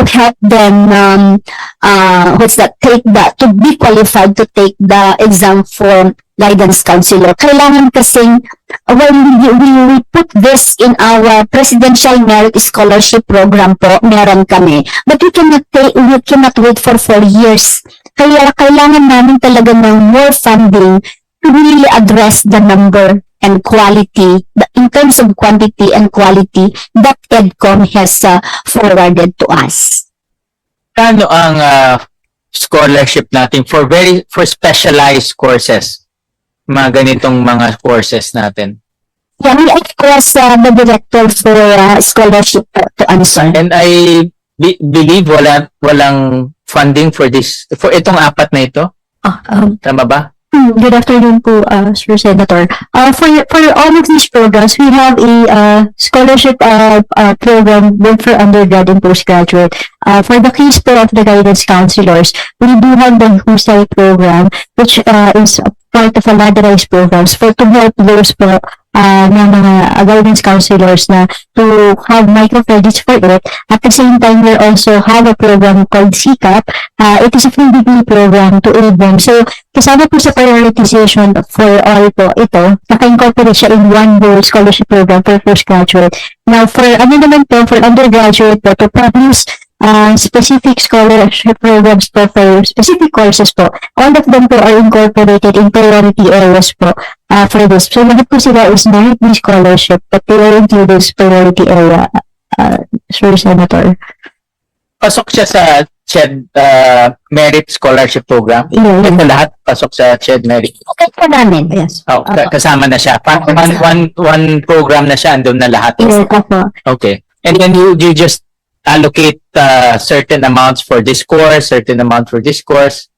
to help them um, uh, what's that take the to be qualified to take the exam for guidance counselor. Kailangan kasing uh, when we, we, we put this in our presidential merit scholarship program po meron kami. But we cannot take we cannot wait for four years. Kaya kailangan namin talaga ng more funding to really address the number and quality, in terms of quantity and quality that EDCOM has uh, forwarded to us. Kano ang ah, scholarship natin for very for specialized courses? Mga ganitong mga courses natin. Yeah, we of course uh, the director for uh, scholarship uh, to answer. And I be- believe wala walang funding for this for itong apat na ito. Ah, um, Tama ba? Good afternoon po, uh, Sir Senator. Uh, for, for all of these programs, we have a uh, scholarship uh, uh, program both for undergrad and postgraduate. Uh, for the case po of the guidance counselors, we do have the HUSAI program, which uh, is part of a ladderized programs for to help those po uh, ng mga uh, guidance counselors na to have microcredits for it. At the same time, we also have a program called CCAP. Uh, it is a free degree program to aid them. So, kasama po sa prioritization for all po ito, naka-incorporate siya in one whole scholarship program for postgraduate. Now, for ano naman po, for undergraduate po, to produce uh, specific scholarship programs po for specific courses po. All of them po are incorporated in priority areas po uh, for this. So, lahat po sila is merit-based scholarship but they are included priority area, uh, Sir Senator. Pasok siya sa CHED ah, Merit Scholarship Program. Yeah, Ito lahat pasok sa CHED Merit. Okay po namin. Yes. Oh, ka- kasama na siya. Pa- one, one, one program na siya, andun na lahat. Yeah, po. Okay. And then you you just allocate uh, certain amounts for this course, certain amount for this course.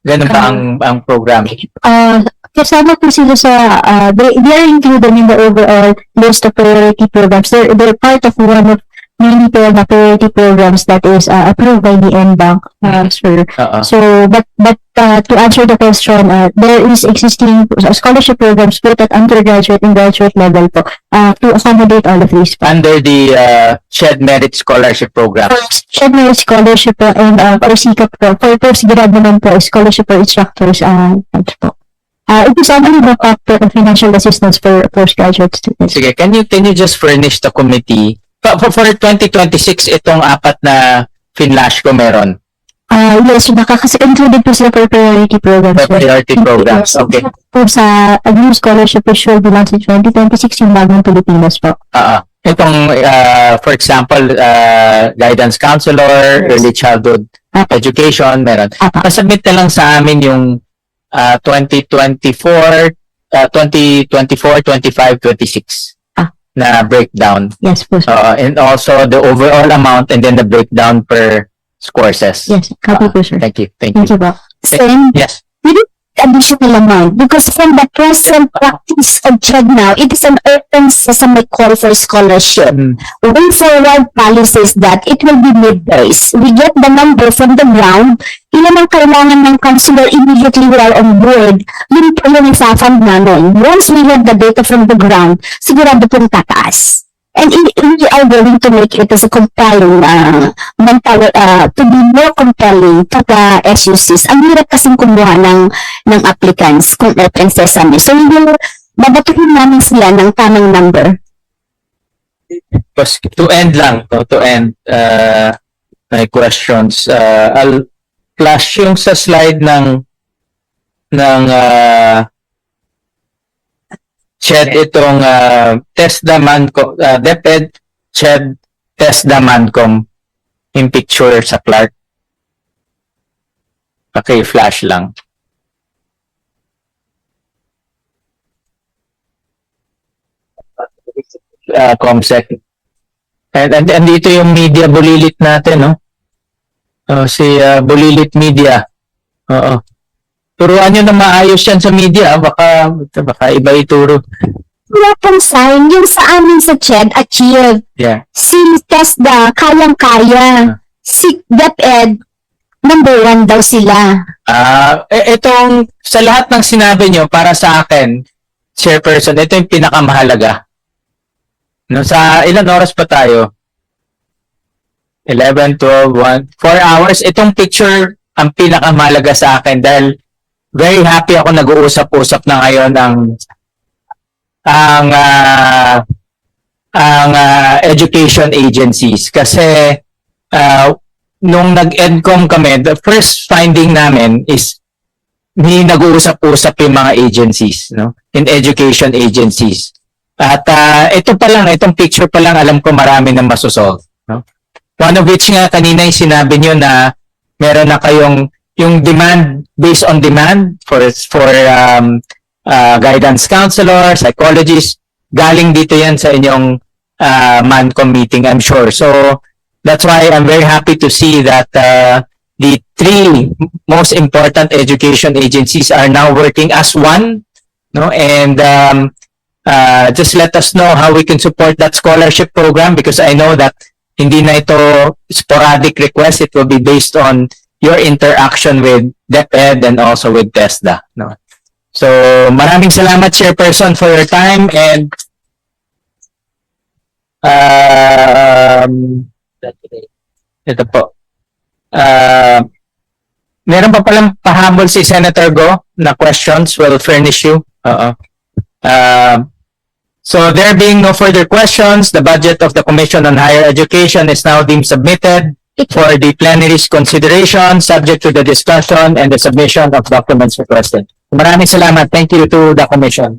Ganun ba ang ang program? uh, kasama po sila sa, uh, they, they are included in the overall list of priority programs. They're, they're part of one of na priority programs that is uh, approved by the NBank, uh, sir. Oo. So, but, but uh, to answer the question, uh, there is existing scholarship programs both at undergraduate and graduate level po uh, to accommodate all of these. Under the uh, CHED Merit Scholarship Program. Siya may scholarship po and uh, for SICAP po. For postgrad naman po, scholarship for instructors uh, po. Uh, it is only the factor of financial assistance for postgraduate students. Sige, can you can you just furnish the committee for, for, for 2026 itong apat na Finlash ko meron Uh, yes, nakakasi included po sila for priority programs. for priority programs. Okay. Po sa a new scholarship be launched in 2026 yung bagong Pilipinas po. Oo. Itong uh, for example uh, guidance counselor, Yes. early childhood Apa. education meron. Apa. Pasubmit na lang sa amin yung uh, 2024 uh, 2024, 25, 26 Ah. Na breakdown. Yes po. sir. Uh, and also the overall amount and then the breakdown per courses. yes, copy po sir. Thank you. Thank you. Thank you po. Same Yes. Additional amount because from the present practice of CHED now, it is an open sesame call for scholarship. Mm. Way forward policy is that it will be middays. We get the number from the ground. Ilan ang kailangan ng counselor immediately we are on board. Yun po yung isa-fund namin. Once we have the data from the ground, sigurado pong tataas. And we are going to make it as a compelling, uh, mental, uh, to be more compelling to the SUCs. Ang hirap kasing kumuha ng, ng applicants kung open sesame. So, yung babatuhin namin sila ng tamang number. To end lang, no, to end uh, my questions, uh, I'll flash yung sa slide ng ng uh, CHED itong uh, TESDA Mancom, uh, DepEd CHED TESDA Mancom yung picture sa Clark. Okay, flash lang. Uh, Comsec. And, and, and dito yung media bulilit natin, no? Oh, si uh, Bulilit Media. Oo. Turuan nyo na maayos yan sa media. ah. Baka, baka iba ituro. Wala pong sign. Yung sa amin sa CHED, achieve. Yeah. Si TESDA, kayang-kaya. Si DepEd, number one daw sila. Ah, eh, itong, sa lahat ng sinabi nyo, para sa akin, chairperson, ito yung pinakamahalaga. No, sa ilan oras pa tayo? 11, 12, 1, 4 hours. Itong picture ang pinakamalaga sa akin dahil very happy ako nag-uusap-usap na ngayon ang ang ah, ang ah, education agencies kasi ah, nung nag-edcom kami, the first finding namin is hindi nag-uusap-usap yung mga agencies, no? In education agencies. At ah, ito pa lang, itong picture pa lang, alam ko marami na masosolve, no? One of which nga kanina yung sinabi nyo na meron na kayong yung demand based on demand for for um, uh, guidance counselor, psychologist, galing dito yan sa inyong uh, MANCOM meeting, I'm sure. So, that's why I'm very happy to see that uh, the three most important education agencies are now working as one, no? And um, uh, just let us know how we can support that scholarship program because I know that hindi na ito sporadic request. It will be based on your interaction with DepEd and also with TESDA. No? So, maraming salamat, Chairperson, for your time and um, ito po. Uh, meron pa palang pahabol si Senator Go na questions will furnish you. Oo. Uh, so there being no further questions, the budget of the Commission on Higher Education is now deemed submitted for the plenary's consideration, subject to the discussion and the submission of documents requested. Maraming salamat. Thank you to the Commission.